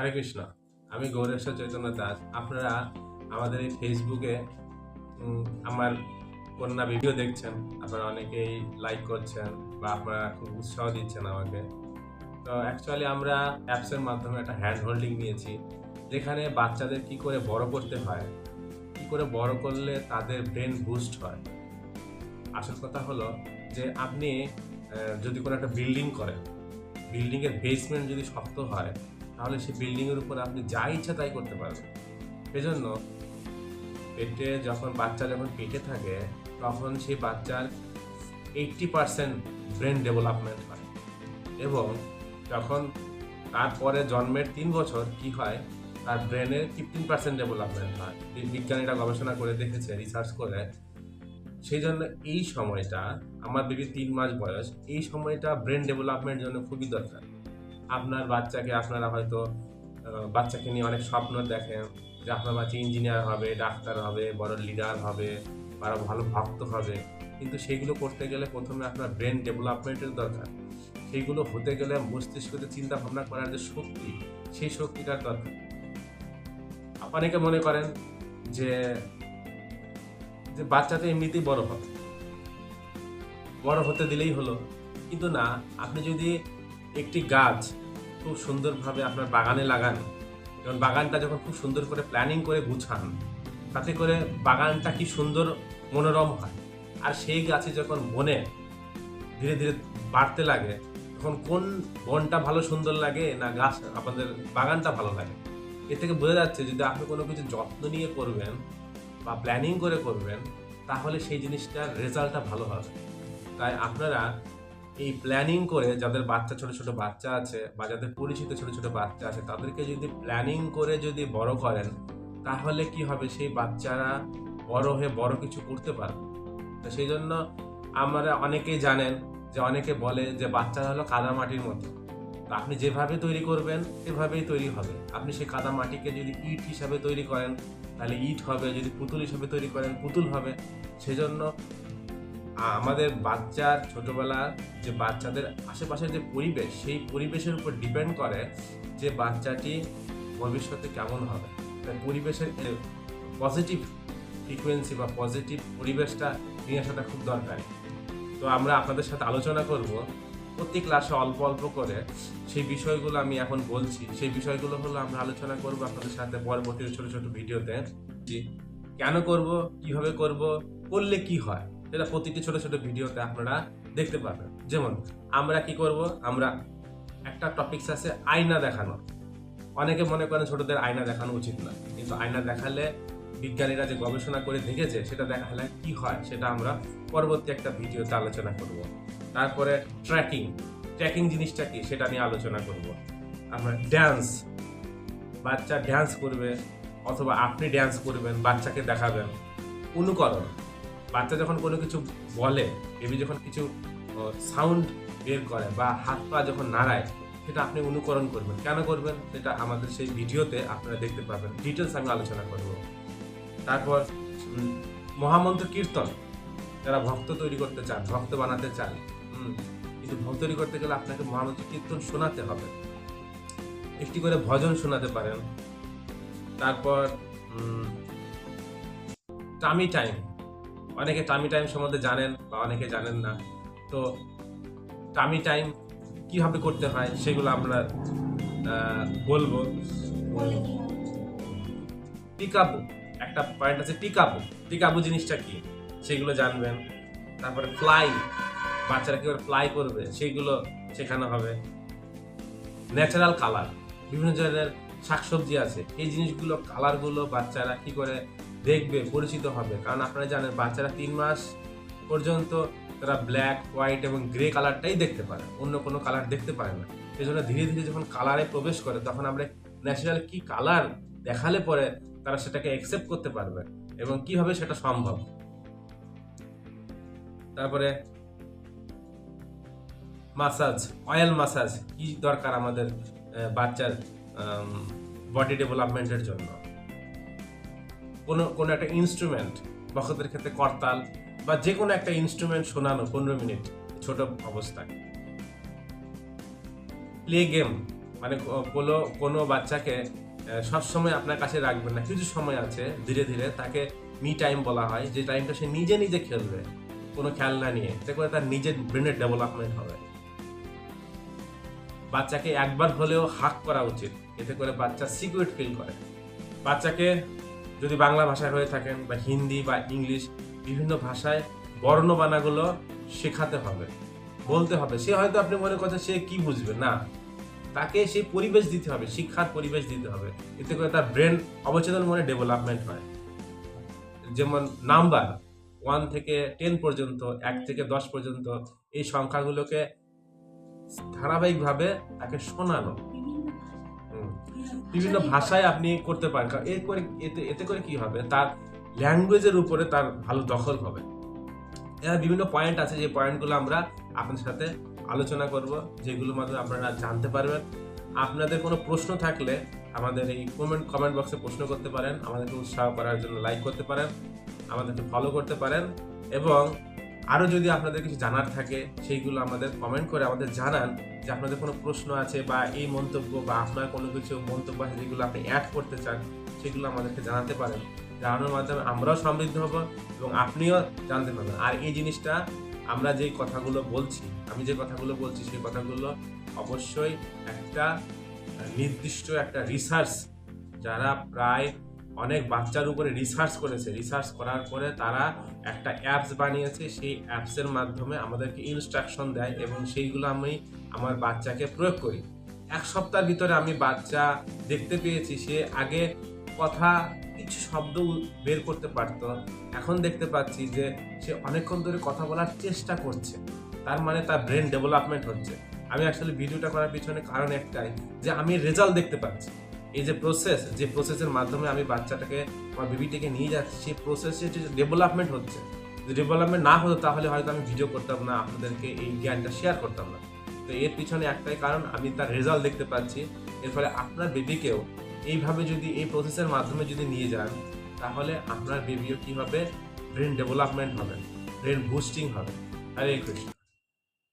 হরে কৃষ্ণ, আমি গৌরেশ্বর চৈতন্য দাস। আপনারা আমাদের এই ফেসবুকে আমার কন্যা ভিডিও দেখছেন, আপনারা অনেকেই লাইক করছেন বা আপনারা খুব উৎসাহ দিচ্ছেন আমাকে। তো অ্যাকচুয়ালি আমরা অ্যাপসের মাধ্যমে একটা হ্যান্ড হোল্ডিং নিয়েছি, যেখানে বাচ্চাদের কি করে বড় করতে হয়, কি করে বড় করলে তাদের ব্রেন বুস্ট হয়। আসল কথা হলো যে আপনি যদি কোনো একটা বিল্ডিং করেন বিল্ডিংয়ের বেসমেন্ট যদি শক্ত হয় তাহলে সেই বিল্ডিংয়ের উপর আপনি যা ইচ্ছা তাই করতে পারবেন। সেজন্য পেটে যখন বাচ্চা যখন পেটে থাকে, তখন সেই বাচ্চার এইটটি পার্সেন্ট ব্রেন ডেভেলপমেন্ট হয়। এবং যখন তারপরে জন্মের তিন বছর কি হয়, তার ব্রেনের ফিফটিন পার্সেন্ট ডেভেলপমেন্ট হয়। বিজ্ঞানীরা গবেষণা করে দেখেছে রিসার্চ করে। সেই জন্য এই সময়টা, আমার বেবি তিন মাস বয়স, এই সময়টা ব্রেন ডেভেলপমেন্টের জন্য খুবই দরকার। আপনার বাচ্চাকে আপনারা হয়তো বাচ্চাকে নিয়ে অনেক স্বপ্ন দেখেন যে আপনার বাচ্চা ইঞ্জিনিয়ার হবে, ডাক্তার হবে, বড় লিডার হবে বা ভালো ভক্ত হবে। কিন্তু সেইগুলো করতে গেলে প্রথমে আপনার ব্রেন ডেভেলপমেন্টের দরকার। সেইগুলো হতে গেলে মস্তিষ্কতে চিন্তা ভাবনা করার যে শক্তি, সেই শক্তিটার দরকার। অনেকে মনে করেন যে যে বাচ্চা তো এমনিতেই বড় হবে। বড় হতে দিলেই হলো। কিন্তু না, আপনি যদি একটি গাছ খুব সুন্দরভাবে আপনার বাগানে লাগান। যেমন বাগানটা যখন খুব সুন্দর করে প্ল্যানিং করে গুছান, তাতে করে বাগানটা কি সুন্দর মনোরম হয়। আর সেই গাছে যখন বনে ধীরে ধীরে বাড়তে লাগে, তখন কোন বনটা ভালো সুন্দর লাগে না গাছ, আপনাদের বাগানটা ভালো লাগে? এ থেকে বোঝা যাচ্ছে যদি আপনি কোনো কিছু যত্ন নিয়ে করবেন বা প্ল্যানিং করে করবেন, তাহলে সেই জিনিসটার রেজাল্টটা ভালো হবে। তাই আপনারা এই প্ল্যানিং করে যাদের বাচ্চা, ছোট ছোট বাচ্চা আছে বা যাদের পরিচিত ছোট ছোট বাচ্চা আছে, তাদেরকে যদি প্ল্যানিং করে যদি বড় করেন, তাহলে কি হবে? সেই বাচ্চারা বড় হয়ে বড় কিছু করতে পারবে। তো সেই জন্য আমরা অনেকেই জানেন যে অনেকে বলে যে বাচ্চা হলো কাদা মাটির মতো তো আপনি যেভাবে তৈরি করবেন, সেভাবেই তৈরি হবে। আপনি সেই কাদা মাটিকে যদি ইট হিসাবে তৈরি করেন, তাহলে ইট হবে। যদি পুতুল হিসাবে তৈরি করেন, পুতুল হবে। সেজন্য আমাদের বাচ্চার ছোটবেলার যে বাচ্চাদের আশেপাশের যে পরিবেশ, সেই পরিবেশের উপর ডিপেন্ড করে যে বাচ্চাটি ভবিষ্যতে কেমন হবে। তাই পরিবেশের পজিটিভ ফ্রিকোয়েন্সি বা পজিটিভ পরিবেশটা নিয়ে আসাটা খুব দরকারি। তো আমরা আপনাদের সাথে আলোচনা করব। প্রত্যেক ক্লাসে অল্প অল্প করে সেই বিষয়গুলো আমি এখন বলছি। সেই বিষয়গুলো হলো আমরা আলোচনা করব আপনাদের সাথে পরবর্তী ছোট ছোট ভিডিওতে কেন করব, কীভাবে করব, করলে কি হয়? সেটা প্রতিটি ছোট ছোট ভিডিওতে আপনারা দেখতে পাবেন যেমন, আমরা কি করব? আমরা একটা টপিকস আছে আয়না দেখানো। অনেকে মনে করেন ছোটদের আয়না দেখানো উচিত না। কিন্তু আয়না দেখালে বিজ্ঞানীরা যে গবেষণা করে দেখেছে, সেটা দেখালে কি হয় সেটা আমরা পরবর্তী একটা ভিডিওতে আলোচনা করব। তারপরে ট্র্যাকিং ট্র্যাকিং জিনিসটা কি? সেটা নিয়ে আলোচনা করব। আমরা ড্যান্স বাচ্চা ড্যান্স করবে, অথবা আপনি ড্যান্স করবেন, বাচ্চাকে দেখাবেন। অনুকরণ। বাচ্চা যখন কোনো কিছু বলে বেবি যখন কিছু সাউন্ড বের করে বা হাত পা যখন নাড়ায়, সেটা আপনি অনুকরণ করবেন। কেন করবেন? সেটা আমাদের সেই ভিডিওতে আপনারা দেখতে পাবেন। ডিটেলস আমি আলোচনা করব। তারপর মহামন্ত্র কীর্তন। যারা ভক্ত তৈরি করতে চান, ভক্ত বানাতে চান কিন্তু ভক্ত তৈরি করতে গেলে আপনাকে মহামন্ত্র কীর্তন শোনাতে হবে। একটি করে ভজন শোনাতে পারেন। তারপর টামি টাইম অনেকে টামি টাইম সম্বন্ধে জানেন বা অনেকে জানেন না। তো টামি টাইম কীভাবে করতে হয় সেগুলো আমরা বলব। টিকাবু একটা পয়েন্ট আছে টিকাবু টিকাবু জিনিসটা কি? সেগুলো জানবেন। তারপরে ফ্লাই বাচ্চারা কীভাবে ফ্লাই করবে সেইগুলো শেখানো হবে। ন্যাচারাল কালার বিভিন্ন ধরনের শাকসবজি আছে। এই জিনিসগুলো কালারগুলো বাচ্চারা কি করে দেখবে, পরিচিত হবে। কারণ আপনারা জানেন, বাচ্চারা তিন মাস পর্যন্ত তারা ব্ল্যাক হোয়াইট এবং গ্রে কালারটাই দেখতে পারে। অন্য কোনো কালার দেখতে পারে না। সেই জন্য ধীরে ধীরে যখন কালারে প্রবেশ করে, তখন আমরা ন্যাচারাল কি কালার দেখালে পরে তারা সেটাকে অ্যাকসেপ্ট করতে পারবে এবং কীভাবে সেটা সম্ভব। তারপরে মাসাজ অয়েল মাসাজ কি দরকার আমাদের বাচ্চার বডি ডেভেলপমেন্টের জন্য? কোনো কোনো একটা ইনস্ট্রুমেন্ট বখতের ক্ষেত্রে করতাল বা যে কোনো একটা ইনস্ট্রুমেন্ট শোনানো পনেরো মিনিট, ছোট অবস্থায়। প্লে গেম মানে কোনো কোনো বাচ্চাকে সবসময় আপনার কাছে রাখবেন না। কিছু সময় আছে, ধীরে ধীরে তাকে মি টাইম বলা হয়, যে টাইমটা সে নিজে নিজে খেলবে, কোনো খেলনা নিয়ে। এতে করে তার নিজের ব্রেনের ডেভেলপমেন্ট হবে। বাচ্চাকে একবার হলেও হাক করা উচিত। এতে করে বাচ্চা সিকিউরিট ফিল করে। বাচ্চাকে যদি বাংলা ভাষায় হয়ে থাকেন বা হিন্দি বা ইংলিশ বিভিন্ন ভাষায় বর্ণবানাগুলো শেখাতে হবে, বলতে হবে। সে হয়তো আপনি মনে করছেন, সে কি বুঝবে? না। তাকে সেই পরিবেশ দিতে হবে, শিক্ষার পরিবেশ দিতে হবে। এতে করে তার ব্রেন অবচেতন মনে ডেভেলপমেন্ট হয়। যেমন নাম্বার ওয়ান থেকে টেন পর্যন্ত, এক থেকে দশ পর্যন্ত এই সংখ্যাগুলোকে ধারাবাহিকভাবে তাকে শোনানো। বিভিন্ন ভাষায় আপনি করতে পারেন। কারণ এর করে এতে এতে করে কি হবে? তার ল্যাঙ্গুয়েজের উপরে তার ভালো দখল হবে। এরা বিভিন্ন পয়েন্ট আছে, যে পয়েন্টগুলো আমরা আপনাদের সাথে আলোচনা করব, যেগুলোর মাধ্যমে আপনারা জানতে পারবেন। আপনাদের কোনো প্রশ্ন থাকলে আমাদের এই কমেন্ট কমেন্ট বক্সে প্রশ্ন করতে পারেন। আমাদেরকে উৎসাহ করার জন্য লাইক করতে পারেন। আমাদেরকে ফলো করতে পারেন। এবং আরও যদি আপনাদের কিছু জানার থাকে, সেইগুলো আমাদের কমেন্ট করে আমাদের জানান যে আপনাদের কোনো প্রশ্ন আছে বা এই মন্তব্য বা আপনার কোনো কিছু মন্তব্য আছে যেগুলো আপনি অ্যাড করতে চান, সেগুলো আমাদেরকে জানাতে পারেন। জানানোর মাধ্যমে আমরাও সমৃদ্ধ হব এবং আপনিও জানতে পারবেন। আর এই জিনিসটা আমরা যে কথাগুলো বলছি, আমি যে কথাগুলো বলছি সেই কথাগুলো অবশ্যই একটা নির্দিষ্ট একটা রিসার্চ যারা প্রায় অনেক বাচ্চার উপরে রিসার্চ করেছে। রিসার্চ করার পরে তারা একটা অ্যাপস বানিয়েছে। সেই অ্যাপসের মাধ্যমে আমাদেরকে ইনস্ট্রাকশন দেয় এবং সেইগুলো আমি আমার বাচ্চাকে প্রয়োগ করি। এক সপ্তাহের ভিতরে আমি বাচ্চা দেখতে পেয়েছি, সে আগে কথা, কিছু শব্দ বের করতে পারতো। এখন দেখতে পাচ্ছি যে সে অনেকক্ষণ ধরে কথা বলার চেষ্টা করছে। তার মানে তার ব্রেন ডেভেলপমেন্ট হচ্ছে। আমি আসলে ভিডিওটা করার পিছনে কারণ একটাই যে আমি রেজাল্ট দেখতে পাচ্ছি। এই যে প্রসেস যে প্রসেসের মাধ্যমে আমি বাচ্চাটাকে, আমার বেবিটাকে নিয়ে যাচ্ছি, সেই প্রসেসে যে ডেভেলপমেন্ট হচ্ছে, যদি ডেভেলপমেন্ট না হতো তাহলে হয়তো আমি ভিডিও করতাম না, আপনাদেরকে এই জ্ঞানটা শেয়ার করতাম না। তো এর পিছনে একটাই কারণ, আমি তার রেজাল্ট দেখতে পাচ্ছি, এর ফলে আপনার বেবিকেও এইভাবে যদি এই প্রসেসের মাধ্যমে যদি নিয়ে যান, তাহলে আপনার বেবিও কি হবে ব্রেন ডেভেলপমেন্ট হবে ব্রেন বুস্টিং হবে। হরে কৃষ্ণ